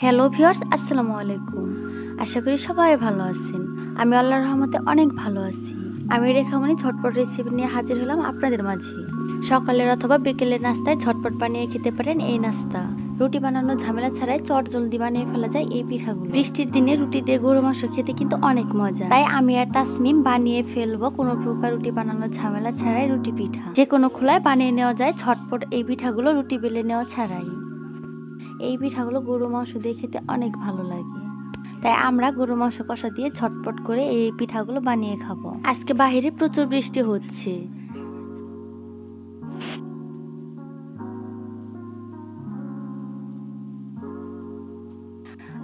Hello viewers আসসালামু আলাইকুম। আশা করি সবাই ভালো আছেন। আমি আল্লাহর রহমতে অনেক ভালো আছি। আমি রেখামণি, ঝটপট রেসিপি নিয়ে হাজির হলাম আপনাদের মাঝে। সকালের অথবা বিকেলের নাস্তায় ঝটপট বানিয়ে খেতে পারেন এই নাস্তা। রুটি বানানোর ঝামেলা ছাড়াই চট জলদি বানিয়ে ফেলা যায় এই পিঠাগুলো। বৃষ্টির দিনে রুটি দিয়ে গরু মাংস খেতে কিন্তু অনেক মজা। তাই আমি আর তাসমিম বানিয়ে ফেলব কোনো প্রকার রুটি বানানোর ঝামেলা ছাড়াই রুটি পিঠা। যে কোনো খোলায় বানিয়ে নেওয়া যায় ঝটপট এই পিঠাগুলো রুটি বেলে নেওয়া ছাড়াই। এই পিঠাগুলো গরু মাংস দিয়ে খেতে অনেক ভালো লাগে। তাই আমরা গরু মাংস কষা দিয়ে ঝটপট করে এই পিঠাগুলো বানিয়ে খাব। আজকে বাইরে প্রচুর বৃষ্টি হচ্ছে।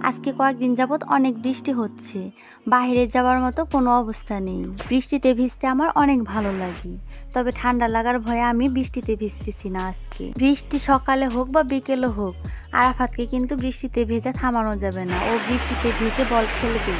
আজকে কয়েকদিন যাবৎ অনেক বৃষ্টি হচ্ছে। বাইরে যাওয়ার মতো কোনো অবস্থা নেই। বৃষ্টিতে ভিজতে আমার অনেক ভালো লাগে। তবে ঠান্ডা লাগার ভয়ে আমি বৃষ্টিতে ভিজতেছি না আজকে। বৃষ্টি সকালে হোক বা বিকেলে হোক আরাফাতকে কিন্তু বৃষ্টিতে ভেজা থামানো যাবে না। ও বৃষ্টিতে ভেজে বল খেলবে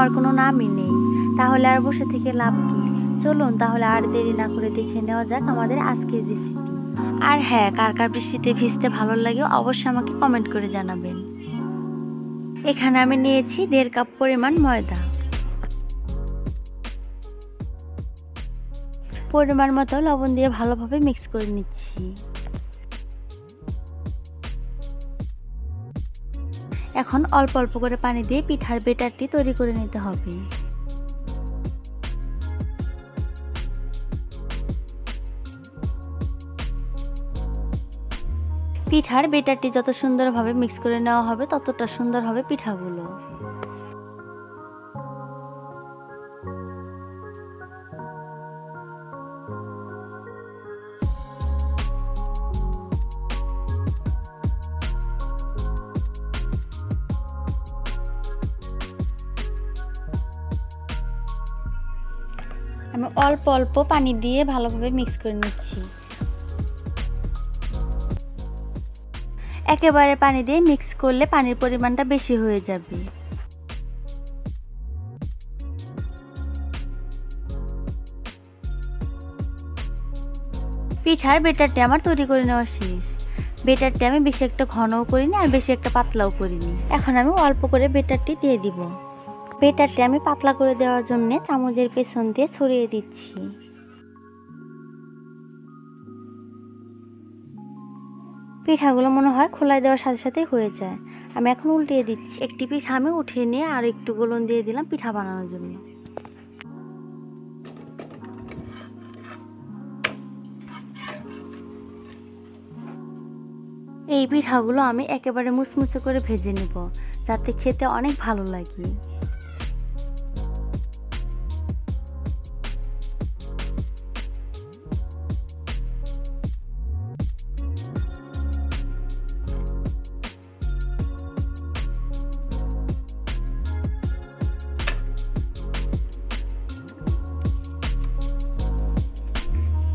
থামার কোনো নামই নেই। তাহলে আর বসে থেকে লাভ কি? চলুন তাহলে আর দেরি না করে দেখে নেওয়া যাক আমাদের আজকের রেসিপি আর হ্যাঁ কার কার বৃষ্টিতে ভিজতে ভালো লাগে অবশ্যই আমাকে কমেন্ট করে জানাবেন। এখানে আমি নিয়েছি দেড় কাপ পরিমাণ ময়দা। পরিমাণ মতো লবণ দিয়ে ভালোভাবে মিক্স করে নিচ্ছি। এখন অল্প অল্প করে পানি দিয়ে পিঠার বেটারটি তৈরি করে নিতে হবে। পিঠার বেটারটি যত সুন্দরভাবে মিক্স করে নেওয়া হবে, ততটা সুন্দর হবে পিঠাগুলো। আমি অল্প অল্প পানি দিয়ে ভালোভাবে মিক্স করে নিচ্ছি। একেবারে পানি দিয়ে মিক্স করলে পানির পরিমাণটা বেশি হয়ে যাবে। পিঠার বেটারটি আমার তৈরি করে নেওয়া শেষ। বেটারটি আমি বেশি একটা ঘনও করিনি আর বেশি একটা পাতলাও করিনি। এখন আমি অল্প করে বেটারটি দিয়ে দিব। বেটারটি আমি পাতলা করে দেওয়ার জন্য চামচের পেছন দিয়ে ছড়িয়ে দিচ্ছি। পিঠাগুলো মনে হয় খোলায় দেওয়ার সাথে সাথেই হয়ে যায়। আমি এখন উল্টিয়ে দিচ্ছি। একটি পিঠা আমি উঠিয়ে নিয়ে আর একটু গোলন দিয়ে দিলাম পিঠা বানানোর জন্য। এই পিঠাগুলো আমি একেবারে মুচমুচে করে ভেজে নেব, যাতে খেতে অনেক ভালো লাগে।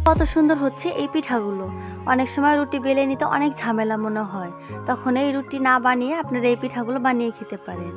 কত সুন্দর হচ্ছে এই পিঠাগুলো। অনেক সময় রুটি বেলে নিতে অনেক ঝামেলা মনে হয়। তখন এই রুটি না বানিয়ে আপনারা এই পিঠাগুলো বানিয়ে খেতে পারেন।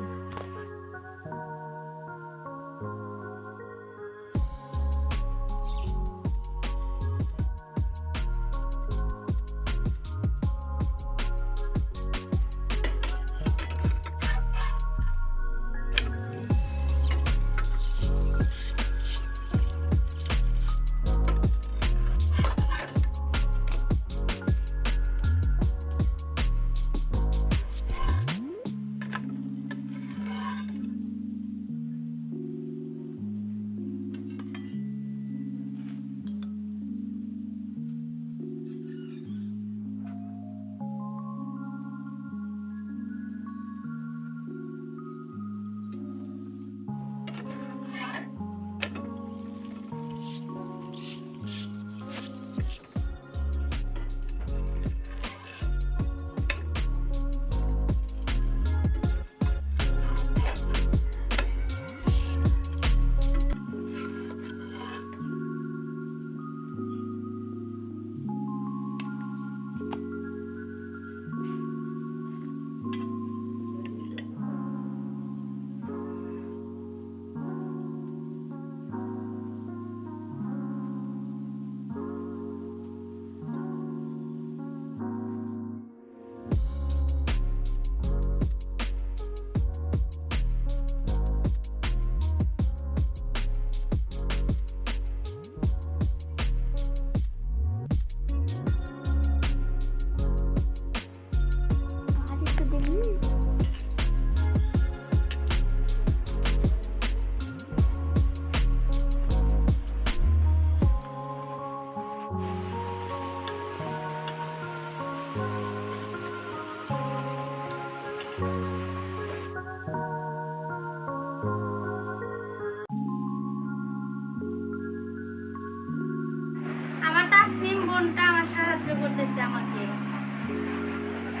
তাসমিম বোনটা আমার সাহায্য করতেছে আমাকে।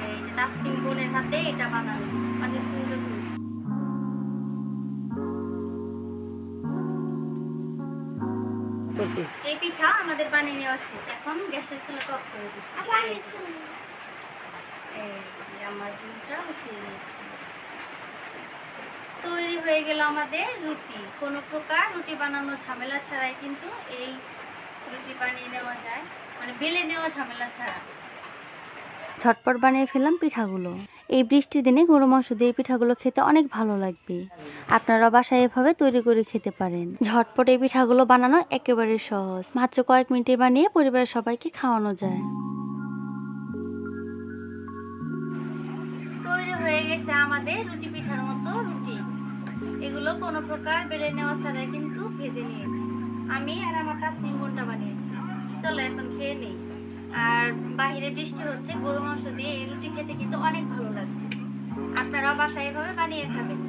এই যে তাসমিম বোনের হাতে এটা বানানো। অনেক সুন্দর হয়েছে। করছি। এই পিঠা আমাদের বানিয়ে নেওয়া শেষ। এখন গ্যাসের চুলা অফ করে দিচ্ছি। আমার দুধটা উঠিয়ে নিয়েছি। তৈরি হয়ে গেল আমাদের রুটি। কোনো প্রকার রুটি বানানো ঝামেলা ছাড়াই কিন্তু এই বানিয়ে নেওয়া যায়। মানে বেলে নেওয়া ঝামেলা ছাড়া। ঝটপট বানিয়ে ফেললাম পিঠাগুলো। এই বৃষ্টির দিনে গরু মাংস দিয়ে পিঠাগুলো খেতে অনেক ভালো লাগবে। আপনারা বাসায় এভাবে তৈরি করে খেতে পারেন। ঝটপট এই পিঠাগুলো বানানো একেবারে সহজ। মাত্র কয়েক মিনিটে বানিয়ে পরিবারের সবাইকে খাওয়ানো যায়। তৈরি হয়ে গেছে আমাদের রুটি পিঠার মতো রুটি। এগুলো কোনো প্রকার বেলে নেওয়া ছাড়াই কিন্তু ভেজে নিয়েছি। আমি আর আমার তাসমিম বোনটা বানিয়েছি। চলো, এখন খেয়ে নেই। আর বাইরে বৃষ্টি হচ্ছে, গরু মাংস দিয়ে এই রুটি খেতে কিন্তু অনেক ভালো লাগবে আপনারাও বাসায় এভাবে বানিয়ে খাবেন।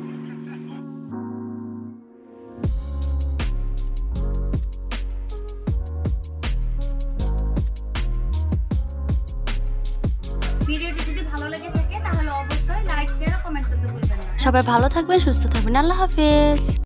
যদি ভালো লেগে থাকে অবশ্যই সবাই ভালো থাকবেন, সুস্থ থাকবেন। আল্লাহ হাফেজ।